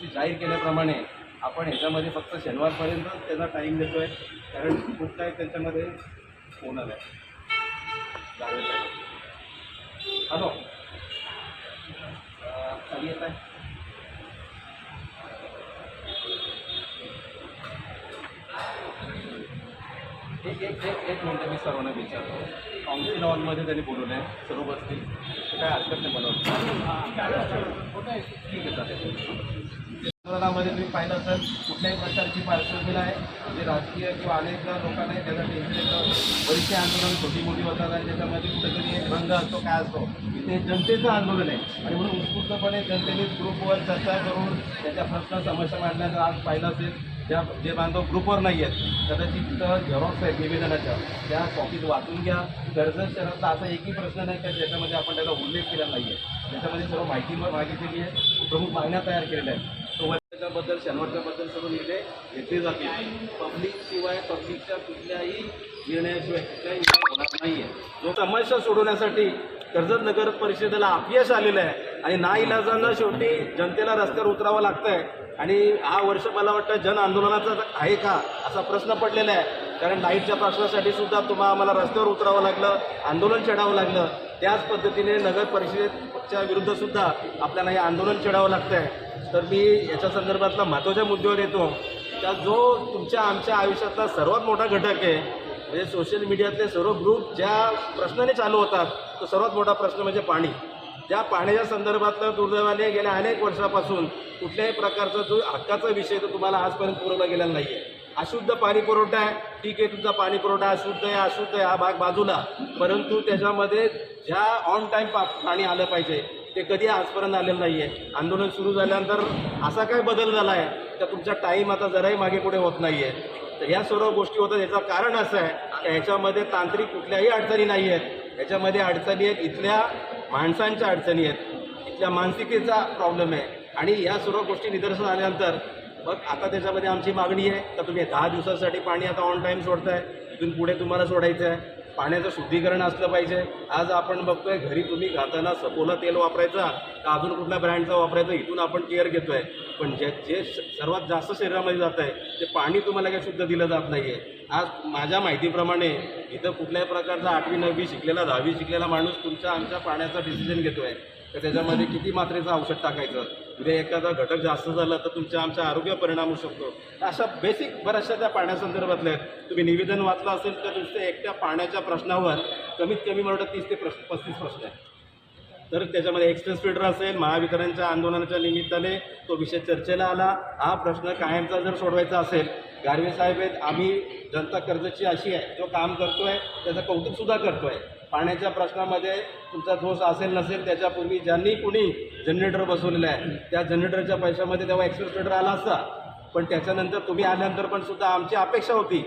दिवशी जाहीर केल्याप्रमाणे आपण ह्याच्यामध्ये फक्त शनिवारपर्यंत त्यांना टाईम देतो आहे कारण खूप काही त्याच्यामध्ये होणार आहे. हॅलो. कधी येत आहे एक एक एक एक मिनटं मी सर्वांना विचारतो काउन्सिल हॉलमध्ये त्यांनी बोलवलं आहे सर्व बसतील. काय हरकत नाही मला ठीक आहे चालेल. आंदोलनामध्ये तुम्ही पाहिलं असेल कुठल्याही प्रकारची पार्श्वभूमी आहे जे राजकीय किंवा अनेक लोकांना त्याचा टेन्शन येतं. बरीचशी आंदोलन छोटी मोठी होतात आणि त्याच्यामध्ये कुठेतरी एक रंग असतो काय असतो. इथे जनतेचं आंदोलन आहे. आणि म्हणून उत्स्फूर्तपणे जनतेने ग्रुपवर चर्चा करून त्याच्या प्रश्न समस्या मांडण्याचा आज पाहिलं असेल. ज्या जे बांधव ग्रुपवर नाही आहेत कदाचित तिथं झेरॉक्स आहेत निवेदनाच्या त्या कॉपीज वाचून घ्या. कर्जत शहरातला असा एकही प्रश्न नाही का ज्याच्यामध्ये आपण त्याचा उल्लेख केला नाही आहे. त्याच्यामध्ये सर्व माहिती मागितलेली आहे प्रमुख मागण्या तयार केलेल्या आहेत. तो त्याच्याबद्दल शनिवारच्याबद्दल सर्व निर्णय घेतले जातील. पब्लिकशिवाय पब्लिकच्या कुठल्याही निर्णयाशिवाय कुठल्याही होणार नाही आहे जो समस्या सोडवण्यासाठी कर्जत नगर परिषदेला अपयश आलेलं आहे आणि ना इलाजानं शेवटी जनतेला रस्त्यावर उतरावं लागतं आहे आणि हा वर्ष मला वाटतं जन आंदोलनाचा आहे का असा प्रश्न पडलेला आहे. कारण लाईटच्या प्रश्नासाठी सुद्धा तुम्हाला आम्हाला रस्त्यावर उतरावं लागलं आंदोलन छेडावं लागलं. त्याच पद्धतीने नगर परिषदेच्या विरुद्ध सुद्धा आपल्याला हे आंदोलन छेडावं लागतं आहे तर मी याच्या संदर्भातला महत्त्वाच्या मुद्द्यावर येतो. त्या जो तुमच्या आमच्या आयुष्यातला सर्वात मोठा घटक आहे म्हणजे सोशल मीडियातले सर्व ग्रुप ज्या प्रश्नाने चालू होतात तो सर्वात मोठा प्रश्न म्हणजे पाणी. ज्या पाण्याच्या संदर्भातलं दुर्दैवाने गेल्या अनेक वर्षापासून कुठल्याही प्रकारचा जो हक्काचा विषय तो तुम्हाला आजपर्यंत पुरवला गेलेला नाही आहे अशुद्ध पाणी पुरवठा आहे. ठीक आहे तुमचा पाणी पुरवठा अशुद्ध आहे अशुद्ध आहे हा भाग बाजूला. परंतु त्याच्यामध्ये ज्या ऑन टाईम पा पाणी आलं पाहिजे ते कधी आजपर्यंत आलेलं नाही आहे आंदोलन सुरू झाल्यानंतर असा काय बदल झाला आहे का तुमचा टाईम आता जराही मागे पुढे होत नाही आहे तर ह्या सर्व गोष्टी होतात. याचं कारण असं आहे की ह्याच्यामध्ये तांत्रिक कुठल्याही अडचणी नाही आहेत याच्यामध्ये अडचणी आहेत. इथल्या माणसांच्या अडचणी आहेत. इथल्या मानसिकतेचा प्रॉब्लेम आहे. आणि ह्या सर्व गोष्टी निदर्शन आल्यानंतर मग आता त्याच्यामध्ये आमची मागणी आहे. का तुम्ही दहा दिवसासाठी पाणी आता ऑन टाईम सोडताय. इथून पुढे तुम्हाला सोडायचं आहे पाण्याचं शुद्धीकरण असलं पाहिजे. आज आपण बघतोय घरी तुम्ही घाताना सपोला तेल वापरायचा का अजून कुठल्या ब्रँडचा वापरायचा इथून आपण केअर घेतोय. पण जे जे श- सर्वात जास्त शरीरामध्ये जात आहे ते पाणी तुम्हाला काही शुद्ध दिलं जात नाही आहे आज माझ्या माहितीप्रमाणे इथं कुठल्याही प्रकारचा आठवी नववी शिकलेला दहावी शिकलेला माणूस तुमच्या आमच्या पाण्याचा डिसिजन घेतो आहे तर त्याच्यामध्ये किती मात्रेचं औषध टाकायचं? उद्या एखादा घटक जास्त झाला तर तुमच्या आमच्या आरोग्य परिणाम होऊ शकतो. तर अशा बेसिक बऱ्याचशा त्या पाण्यासंदर्भातल्या आहेत. तुम्ही निवेदन वाचलं असेल तर नुसत्या एकट्या पाण्याच्या प्रश्नावर कमीत कमी मला वाटतं तीस ते प्रश्न पस्तीस प्रश्न आहे तर त्याच्यामध्ये एक्सप्रेस फिल्टर असेल महावितरणच्या आंदोलनाच्या निमित्ताने तो विषय चर्चेला आला. हा प्रश्न कायमचा जर सोडवायचा असेल गारवे साहेब आहेत आम्ही जनता कर्जची अशी आहे जो काम करतो आहे त्याचं कौतुकसुद्धा करतो आहे पाण्याच्या प्रश्नामध्ये तुमचा दोष असेल नसेल त्याच्यापूर्वी ज्यांनी कुणी जनरेटर बसवलेलं आहे त्या जनरेटरच्या पैशामध्ये तेव्हा एक्सप्रेस आला असता. पण त्याच्यानंतर तुम्ही आल्यानंतर पण सुद्धा आमची अपेक्षा होती.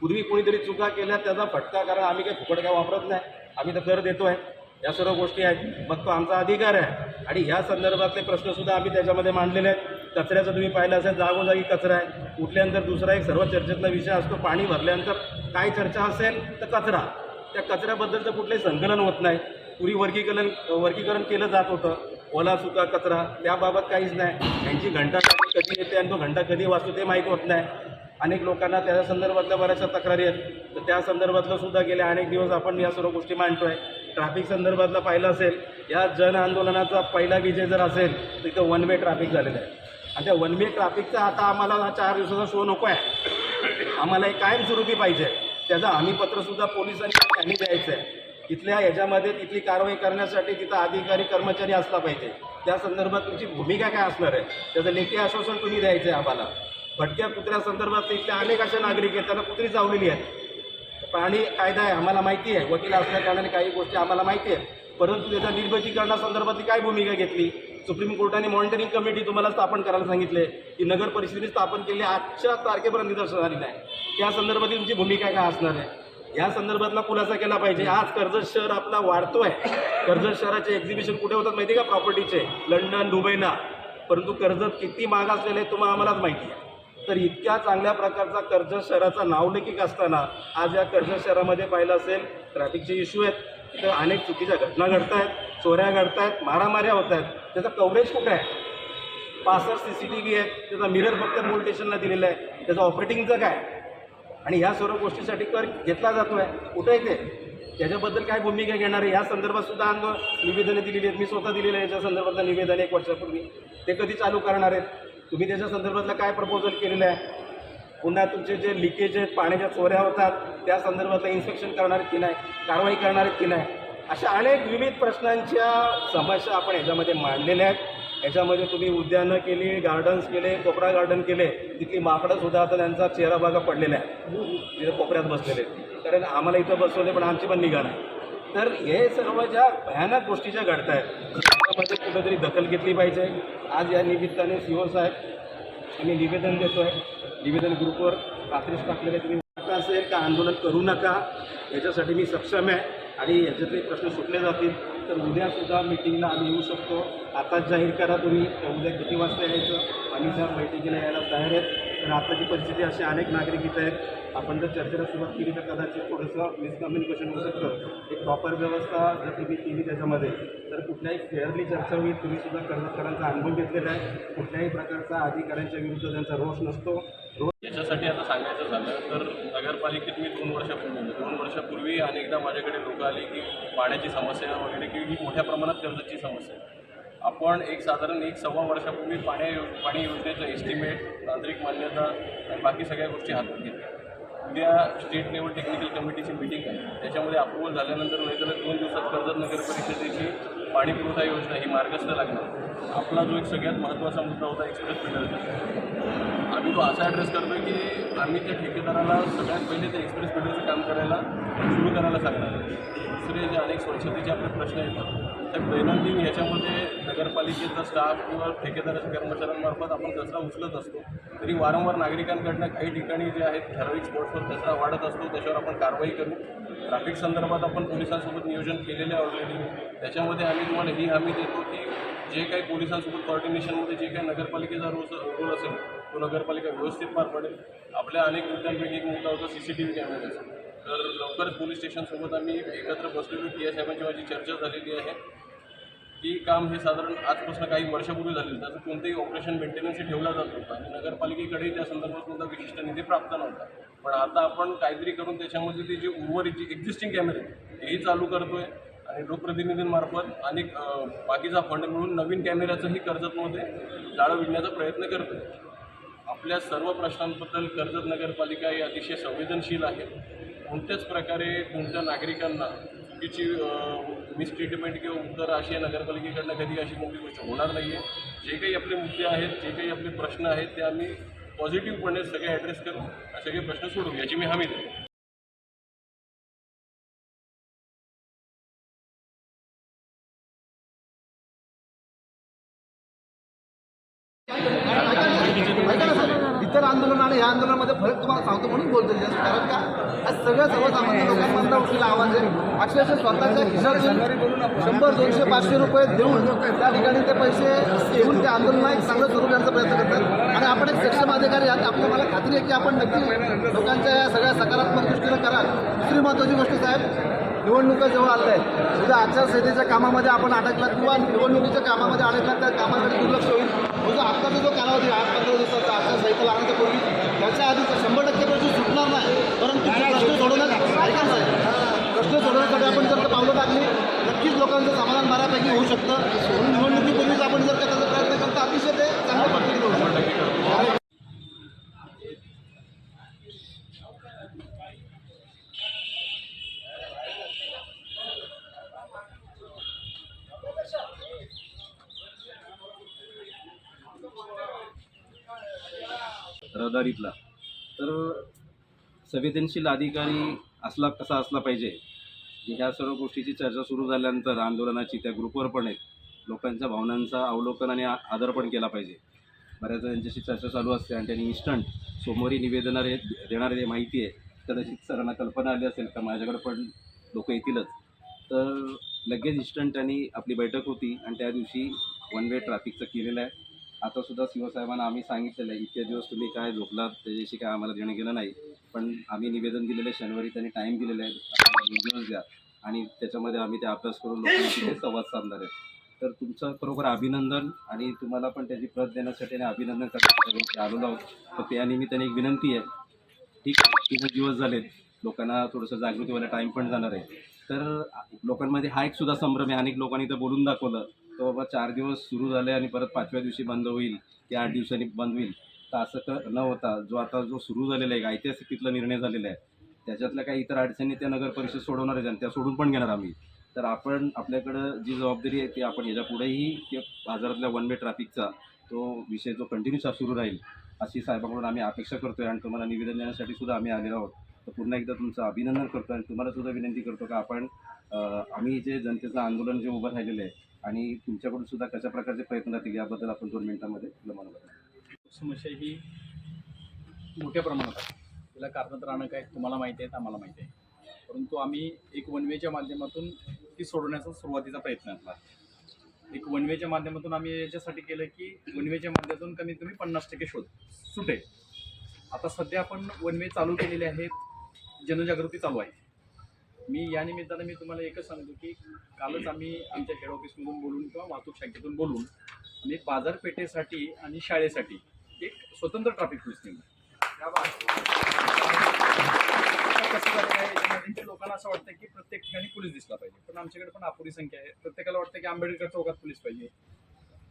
पूर्वी कुणीतरी चुका केल्या त्याचा फटका कारण आम्ही काही फुकट काय वापरत नाही. आम्ही तर कर आहे या सर्व गोष्टी आहेत. मग तो आमचा अधिकार आहे. आणि ह्या संदर्भातले प्रश्नसुद्धा आम्ही त्याच्यामध्ये मांडलेले आहेत. कचऱ्याचं तुम्ही पाहिलं असेल जागोजागी कचरा आहे. उठल्यानंतर दुसरा एक सर्व चर्चेतला विषय असतो पाणी भरल्यानंतर काय चर्चा असेल तर कचरा. त्या कचऱ्याबद्दलचं कुठलंही संकलन होत नाही. पूर्वी वर्गीकरण वर्गीकरण केलं जात होतं. ओला सुका कचरा त्याबाबत काहीच नाही. त्यांची घंटा कधी येते आणि तो घंटा कधी वाचतो ते माहीत होत नाही. अनेक लोकांना त्या संदर्भातल्या बऱ्याचशा तक्रारी आहेत. तर त्या संदर्भातलं सुद्धा गेल्या अनेक दिवस आपण या सर्व गोष्टी मांडतोय. ट्रॅफिक संदर्भातला पाहिलं असेल या जन आंदोलनाचा पहिला विजय जर असेल तर इथं वन वे ट्रॅफिक झालेलं आहे. आणि त्या वन वे ट्राफिकचा आता आम्हाला हा चार दिवसाचा शो नको आहे आम्हाला एक कायमस्वरूपी पाहिजे. त्याचं हमीपत्रसुद्धा पोलिसांनी त्यांनी द्यायचं आहे इथल्या याच्यामध्ये तिथली कारवाई करण्यासाठी तिथं अधिकारी कर्मचारी असला पाहिजे. त्या संदर्भात तुमची भूमिका काय असणार आहे? त्याचं लेखी आश्वासन तुम्ही द्यायचं आहे आम्हाला. भटक्या कुत्र्या संदर्भात तिथल्या अनेक अशा नागरिक आहेत त्यांना कुत्री चावलेली आहेत. प्राणी कायदा आहे आम्हाला माहिती आहे. वकील असल्या कारणाने काही गोष्टी आम्हाला माहिती आहेत. परंतु त्याच्या निर्बंधीकरणासंदर्भातली काय भूमिका घेतली? सुप्रीम कोर्टाने मॉनिटरिंग कमिटी तुम्हाला स्थापन करायला सांगितले की नगर परिषदेने स्थापन केली आजच्या तारखेपर्यंत निदर्शन झालेलं आहे त्या संदर्भातली तुमची भूमिका काय असणार आहे? या संदर्भातला खुलासा केला पाहिजे. आज कर्जत शहर आपला वाढतोय. कर्जत शहराचे एक्झिबिशन कुठे होतात माहिती आहे का? प्रॉपर्टीचे लंडन दुबईला परंतु कर्जत किती महाग असलेले आहे तुम्हाला आम्हालाच माहिती आहे. तर इतक्या चांगल्या प्रकारचा कर्जत शहराचा नावलेखिक असताना आज या कर्जत शहरामध्ये पाहिलं असेल ट्रॅफिकचे इश्यू आहेत. तर अनेक चुकीच्या घटना घडत आहेत चोऱ्या घडत आहेत मारामाऱ्या होत आहेत त्याचं कव्हरेज कुठं आहे? पासष्ट सी सी टी व्ही आहेत त्याचा मिरर फक्त पोलीस स्टेशनला दिलेला आहे. त्याचं ऑपरेटिंगचं काय आणि ह्या सर्व गोष्टीसाठी कर घेतला जातो आहे कुठं आहे ते? त्याच्याबद्दल काय भूमिका घेणार आहे? या संदर्भात सुद्धा आंदोलन निवेदनं दिलेली आहेत. मी स्वतः दिलेलं आहे. याच्या संदर्भातलं निवेदन एक वर्षापूर्वी. ते कधी चालू करणार आहेत? तुम्ही त्याच्या संदर्भातलं काय प्रपोजल केलेलं आहे? पुन्हा तुमचे जे लिकेज आहेत पाण्याच्या चोऱ्या होतात त्या संदर्भातलं इन्स्पेक्शन करणार आहेत की नाही? कारवाई करणार आहेत की नाही? अशा अनेक विविध प्रश्नांच्या समस्या आपण याच्यामध्ये मांडलेल्या आहेत. याच्यामध्ये तुम्ही उद्यानं केली गार्डन्स केले कोपरा गार्डन केले तिथली माकडं सुद्धा आता त्यांचा चेहरा बघा पडलेला आहे तिथे कोपऱ्यात बसलेले आहेत. कारण आम्हाला इथं बसवले पण आमची पण निघा नाही. तर हे सर्व ज्या भयानक गोष्टी ज्या घडत आहेत त्याच्यामध्ये कुठंतरी दखल घेतली पाहिजे. आज या निमित्ताने सीओ साहेब आम्ही निवेदन देतो आहे निवेदन ग्रुपवर रात्रीच टाकलेले तुम्ही. असेल का आंदोलन करू नका. याच्यासाठी मी सक्षम आहे. आणि याच्यातले प्रश्न सुटले जातील. तर उद्यासुद्धा मिटिंगला आम्ही येऊ शकतो. आताच जाहीर करा तुम्ही. उद्या किती वाजता यायचं? आम्ही त्या बैठकीला यायला तयार आहेत. तर आताची परिस्थिती असे अनेक नागरिक इथं आहेत. आपण जर चर्चेला सुरुवात केली तर कदाचित थोडंसं मिसकम्युनिकेशन होऊ शकतं. एक प्रॉपर व्यवस्था जर तुम्ही केली त्याच्यामध्ये तर कुठल्याही फेअरली चर्चा होईल तुम्ही सुद्धा कर्मचाऱ्यांचा अनुभव घेतलेला आहे. कुठल्याही प्रकारचा अधिकाऱ्यांच्या विरुद्ध त्यांचा रोष नसतो. रोष याच्यासाठी आता सांगायचं झालं तर नगरपालिकेत मी दोन वर्षापूर्वी दोन वर्षापूर्वी अनेकदा माझ्याकडे लोक आली की पाण्याची समस्या वगैरे की ही मोठ्या प्रमाणात कर्जाची समस्या आहे. आपण एक साधारण एक सव्वा वर्षापूर्वी पाण्या यो पाणी योजनेचं एस्टिमेट तांत्रिक मान्यता आणि बाकी सगळ्या गोष्टी हातात घेतल्या. उद्या स्टेट लेवल टेक्निकल कमिटीची मिटिंग आहे. त्याच्यामध्ये अप्रुव्हल झाल्यानंतर नाही तर दोन दिवसात कर्जत नगर परिषदेची पाणी पुरवठा योजना ही मार्गस्थ लागणार. आपला जो एक सगळ्यात महत्त्वाचा मुद्दा होता एक्सप्रेस फिल्डरचा आम्ही तो असा ॲड्रेस करतो की आम्ही त्या ठेकेदाराला सगळ्यात पहिले ते एक्सप्रेस फिल्डरचं काम करायला सुरू करायला सांगणार दुसरे जे अनेक स्वच्छतेचे आपले प्रश्न येतात तर दैनंदिन ह्याच्यामध्ये नगरपालिकेचा स्टाफ किंवा ठेकेदाराच्या कर्मचाऱ्यांमार्फत आपण कचरा उचलत असतो तरी वारंवार नागरिकांकडनं काही ठिकाणी जे आहेत ठराविक स्पॉट्सवर कचरा वाढत असतो त्याच्यावर आपण कारवाई करू. ट्रॅफिक संदर्भात आपण पोलिसांसोबत नियोजन केलेलं आहे ऑलरेडी त्याच्यामध्ये आम्ही तुम्हाला ही हमी देतो की जे काही पोलिसांसोबत कॉर्डिनेशनमध्ये जे काही नगरपालिकेचा रोज रोल असेल तो नगरपालिका व्यवस्थित पार पडेल. आपल्या अनेक मुद्द्यांपैकी एक मुद्दा होता सी सी टी व्ही कॅमेऱ्याचा तर लवकरच पोलीस स्टेशनसोबत आम्ही एकत्र बसलेलो. टी एस साहेबांची माझी चर्चा झालेली आहे. की काम हे साधारण आजपासून काही वर्षापूर्वी झालेलं त्याचं कोणतेही ऑपरेशन मेंटेनन्स ठेवला जात होता आणि नगरपालिकेकडेही त्या संदर्भात कोणता विशिष्ट निधी प्राप्त नव्हता. पण आता आपण काहीतरी करून त्याच्यामध्ये ते जे उर्वरित जे एक्झिस्टिंग कॅमेरे हेही चालू करतोय. आणि लोकप्रतिनिधींमार्फत अनेक बाकीचा फंड मिळून नवीन कॅमेऱ्याचंही कर्जतमध्ये जाळं विणण्याचा प्रयत्न करतोय. आपल्या सर्व प्रश्नांबद्दल कर्जत नगरपालिका ही अतिशय संवेदनशील आहे. कोणत्याच प्रकारे कोणत्या नागरिकांना चुकीची मिसट्रीटमेंट किंवा उत्तर अशी या नगरपालिकेकडनं कधी अशी मोठी गोष्ट होणार नाही आहे जे काही आपले मुद्दे आहेत जे काही आपले प्रश्न आहेत ते आम्ही पॉझिटिव्हपणे सगळे ॲड्रेस करू आणि सगळे प्रश्न सोडू याची मी हमी देतो. इतर आंदोलन आणि या आंदोलनामध्ये फरक तुम्हाला सांगतो म्हणून बोलतो जास्त कारण का? आज सगळ्या सर्वसामान्य लोकांमधला उठलेला आवाज आहे. अक्षरशः स्वतःच्या खिशातून शंभर दोनशे पाचशे रुपये देऊन त्या ठिकाणी ते पैसे घेऊन ते आंदोलनाला एक चांगलं स्वरूप करण्याचा प्रयत्न करतात. आणि आपण एक सक्षम अधिकारी आहात. आपल्या मला खात्री आहे की आपण नक्की लोकांच्या या सगळ्या सकारात्मक दृष्टीनं करा. दुसरी महत्त्वाची गोष्ट साहेब निवडणुका जेव्हा आल्या आहेत उद्या आचारसंहितेच्या कामामध्ये आपण अडकलात किंवा निवडणुकीच्या कामामध्ये अडकलात त्या कामाकडे दुर्लक्ष होईल. म्हणजे आत्ताचा जो कालावधी आहे आठ पंधरा दिवसाचा आचारसंहिता लागण्याच्या पूर्वी त्याच्या आधी शंभर टक्के प्रश्न सुटणार नाही. परंतु प्रश्न सोडवण्यात ऐका साहेब. प्रश्न सोडवण्यासाठी आपण जर पावलं टाकली नक्कीच लोकांचं समाधान बऱ्यापैकी होऊ शकतं म्हणून निवडणुकीपूर्वीच आपण जर का त्याचा प्रयत्न करता अतिशय ते चांगल्या पद्धतीने होऊ शकतं रहदारीतला तर संवेदनशील अधिकारी असला कसा असला पाहिजे. ह्या सर्व गोष्टीची चर्चा सुरू झाल्यानंतर आंदोलनाची त्या ग्रुपवर पण आहेत. लोकांच्या भावनांचा अवलोकन आणि आ- आदर पण केला पाहिजे. बऱ्याचदा त्यांच्याशी चर्चा चालू असते आणि त्यांनी इन्स्टंट सोमवारी निवेदनारे देणारे माहिती आहे कदाचित सरांना कल्पना आली असेल तर माझ्याकडे पण लोक येतीलच. तर लगेच इन्स्टंट त्यांनी आपली बैठक होती आणि त्या दिवशी वन वे ट्रॅफिकचं केलेलं आहे. आता सुद्धा शिवसाहेबांना आम्ही सांगितलेलं आहे इतके दिवस तुम्ही काय झोपलात त्याच्याशी काय आम्हाला देणं गेलं नाही. पण आम्ही निवेदन दिलेलं आहे शनिवारी त्यांनी टाईम दिलेला आहे दिवस द्या. आणि त्याच्यामध्ये आम्ही ते अभ्यास करून लोकांशी संवाद साधणार आहे. तर तुमचं खरोखर अभिनंदन आणि तुम्हाला पण त्याची प्रत देण्यासाठी आणि अभिनंदन करण्यासाठी आलेलो आहोत. तर त्यानिमित्ताने एक विनंती आहे. ठीक आहे तीन दिवस झालेत? लोकांना थोडंसं जागृती व्हायला टाईम पण जाणार आहे. तर लोकांमध्ये हा एक सुद्धा संभ्रम आहे. अनेक लोकांनी तर बोलून दाखवलं. तर बाबा चार दिवस सुरू झाले आणि परत पाचव्या दिवशी बंद होईल की आठ दिवसांनी बंद होईल तर असं क न होता जो आता जो सुरू झालेला आहे एक ऐतिहासिक तिथला निर्णय झालेला आहे त्याच्यातल्या काही इतर अडचणी त्या नगर परिषद सोडवणार आहेत आणि त्या सोडून पण घेणार आम्ही. तर आपण आपल्याकडं जी जबाबदारी आहे ती आपण याच्या पुढेही ते बाजारातल्या वन वे ट्रॅफिकचा तो विषय जो कंटिन्यू सुरू राहील अशी साहेबांकडून आम्ही अपेक्षा करतोय आणि तुम्हाला निवेदन देण्यासाठी सुद्धा आम्ही आलेलो आहोत. तर पुन्हा एकदा तुमचं अभिनंदन करतो आणि तुम्हाला सुद्धा विनंती करतो का आपण आम्ही जे जनतेचं आंदोलन जे उभं राहिलेलं आहे आणि तुमच्याकडून सुद्धा कशा प्रकारचे प्रयत्न राहतील याबद्दल आपण दोन मिनिटांमध्ये आपलं समस्या ही मोठ्या प्रमाणात आहे. तिला कारण तर काय आहेत तुम्हाला माहिती आहेत आम्हाला माहिती आहे. परंतु आम्ही एक वनवेच्या माध्यमातून ती सोडवण्याचा सुरुवातीचा प्रयत्न केला. एक वनवेच्या माध्यमातून आम्ही याच्यासाठी केलं की वनवेच्या माध्यमातून कमीत कमी पन्नास टक्के शोध सुटेल. आता सध्या आपण वनवे चालू केलेले आहेत जनजागृती चालू आहे. मी या निमित्तानं मी तुम्हाला एकच सांगतो की कालच आम्ही आमच्या हेड ऑफिसमधून बोलून किंवा वाहतूक शाखेतून बोलून आम्ही बाजारपेठेसाठी आणि शाळेसाठी एक स्वतंत्र ट्रॅफिक पोलीस नेमलं कसं आहे लोकांना असं वाटतं की प्रत्येक ठिकाणी पोलीस दिसला पाहिजे. पण आमच्याकडे पण अपुरी संख्या आहे. प्रत्येकाला वाटतं की आंबेडकर चौकात पोलीस पाहिजे.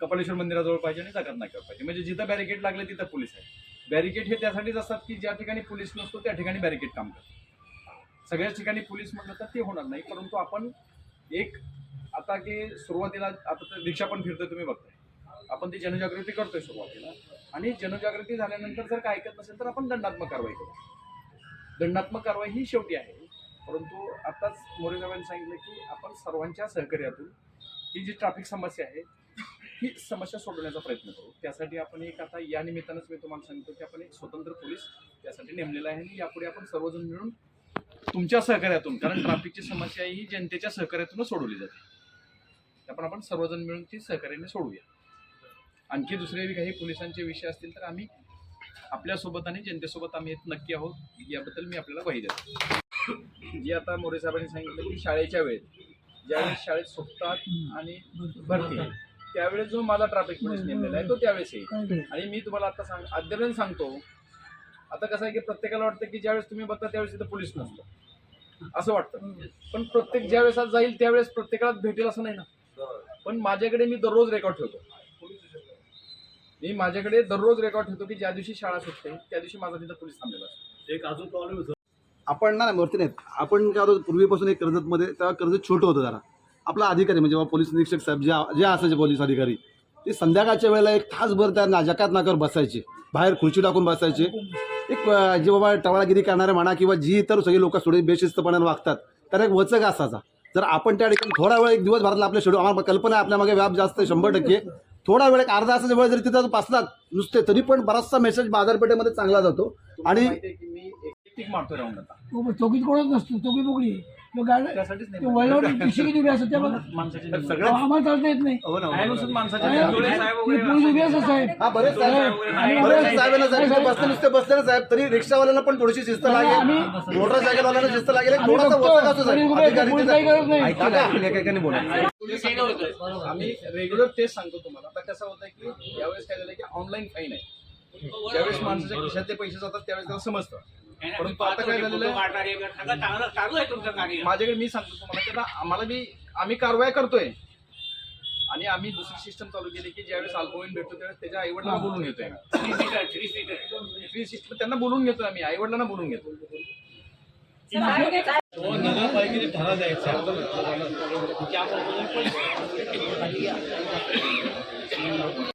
कपालेश्वर मंदिराजवळ पाहिजे आणि जगात नाक्यावर पाहिजे. म्हणजे जिथं बॅरिकेड लागले तिथं पोलीस आहे. बॅरिकेड हे त्यासाठीच असतात की ज्या ठिकाणी पोलीस नसतो त्या ठिकाणी बॅरिकेड काम करतात. सगळ्याच ठिकाणी पोलीस म्हटलं तर ते होणार नाही परंतु आपण एक आता की सुरुवातीला आता तर रिक्षा पण फिरतोय तुम्ही बघताय. आपण ती जनजागृती करतोय सुरुवातीला आणि जनजागृती झाल्यानंतर जर काय ऐकत नसेल तर आपण दंडात्मक कारवाई करू. दंडात्मक कारवाई ही शेवटी आहे परंतु आत्ताच मोरे साहेबांनी सांगितलं की आपण सर्वांच्या सहकार्यातून ही जी ट्रॅफिक समस्या आहे ही समस्या सोडवण्याचा प्रयत्न करू. त्यासाठी आपण एक आता या निमित्तानंच मी तुम्हाला सांगतो की आपण एक स्वतंत्र पोलीस त्यासाठी नेमलेला आहे आणि यापुढे आपण सर्वजण मिळून तुमच्या सहकार्यातून कारण ट्रॅफिकची समस्या ही जनतेच्या सहकार्यातूनच सोडवली जाते. त्यामुळे आपण सर्वजण मिळून ती सहकार्याने सोडूया. आणखी दुसरे काही पोलिसांचे विषय असतील तर आम्ही आपल्यासोबत आणि जनतेसोबत आम्ही येत नक्की आहोत याबद्दल मी आपल्याला ग्वाही देतो. जी आता मोरे साहेबांनी सांगितलं की शाळेच्या वेळेत ज्यावेळेस शाळेत सुटतात आणि भरती त्यावेळेस जो माझा ट्रॅफिक पोलीस नेमलेला आहे तो त्यावेळेस येईल. आणि मी तुम्हाला आता सांग अद्यापर्यंत सांगतो आता कसं आहे की प्रत्येकाला वाटतं की ज्यावेळेस तुम्ही बघता त्यावेळेस तिथं पोलीस नसतो. असं वाटतं. पण प्रत्येक ज्यावेळेस आज जाईल त्यावेळेस प्रत्येकाला भेटेल असं नाही ना. पण माझ्याकडे मी दररोज रेकॉर्ड ठेवतो. मी माझ्याकडे दररोज रेकॉर्ड ठेवतो की ज्या दिवशी शाळा सुटते त्या दिवशी माझा तिथं पोलीस थांबलेला असतो. एक अजून प्रॉब्लेम होतो आपण ना वरती नाहीत. आपण काय होतं पूर्वीपासून एक कर्जतमध्ये तेव्हा कर्जत छोटं होतं जरा. आपला अधिकारी म्हणजे पोलीस निरीक्षक साहेब जे जे असायचे पोलीस अधिकारी ते संध्याकाळच्या वेळेला एक तासभर त्या ना जकात नाकावर बसायचे. बाहेर खुर्ची टाकून बसायचे. एक जे बाबा टवाळगिरी करणारे म्हणा किंवा जी इतर सगळी लोक थोडी बेशिस्तपणाने वागतात त्याला एक वचक असायचा. जर आपण त्या ठिकाणी थोडा वेळ एक दिवस भरातला आपल्या शेड्यूल आम्हाला कल्पना आहे आपल्या मागे व्याप जास्त आहे शंभर टक्के. थोडा वेळ एक अर्धा तासाचा वेळ जरी तिथं बसलात नुसते तरी पण बराचसा मेसेज बाजारपेठेमध्ये चांगला जातो. आणि हो, चौकीत कोणच नसतो चौकी बोकडी पिशी किती उभी तर निवड. सगळ्यात आम्हाला चालता येत नाही. हो ना, हो ना. आहे नुसतं माणसाची ते निवड. पोलीस उभी असतात. साहेब. हा बरेच साहेब बरेच साहेबांना साहेब इथे बसले नुसते बसले ना साहेब. तरी रिक्षावाल्यांना पण थोडीशी शिस्त लागेल. मोटरसायकलवाल्यांना शिस्त लागेल. एक आम्ही थोडासा वचक असतो साहेब. अधिकारी पोलीस काही करत नाही. आम्ही रेग्युलर तेच सांगतो तुम्हाला. आता कसं होतं की यावेळेस काय झालं की ऑनलाईन फाईन आहे. ज्यावेळेस माणसाच्या खिशातले पैसे जातात त्यावेळेस त्याला समजतं. परंतु आता काय झालेलं आहे? माझ्याकडे मी सांगतो तुम्हाला की आता आम्हाला बी आम्ही कारवाया करतोय. आणि आम्ही दुसरी सिस्टम चालू केली की ज्यावेळेस अल्पवयीन भेटतो त्यावेळेस त्याच्या आईवडिलांना बोलून घेतोय. फ्री सिस्टम त्यांना बोलून घेतोय आम्ही आईवडिलांना बोलून घेतो नगरपालिकेचे ठराव द्यायचा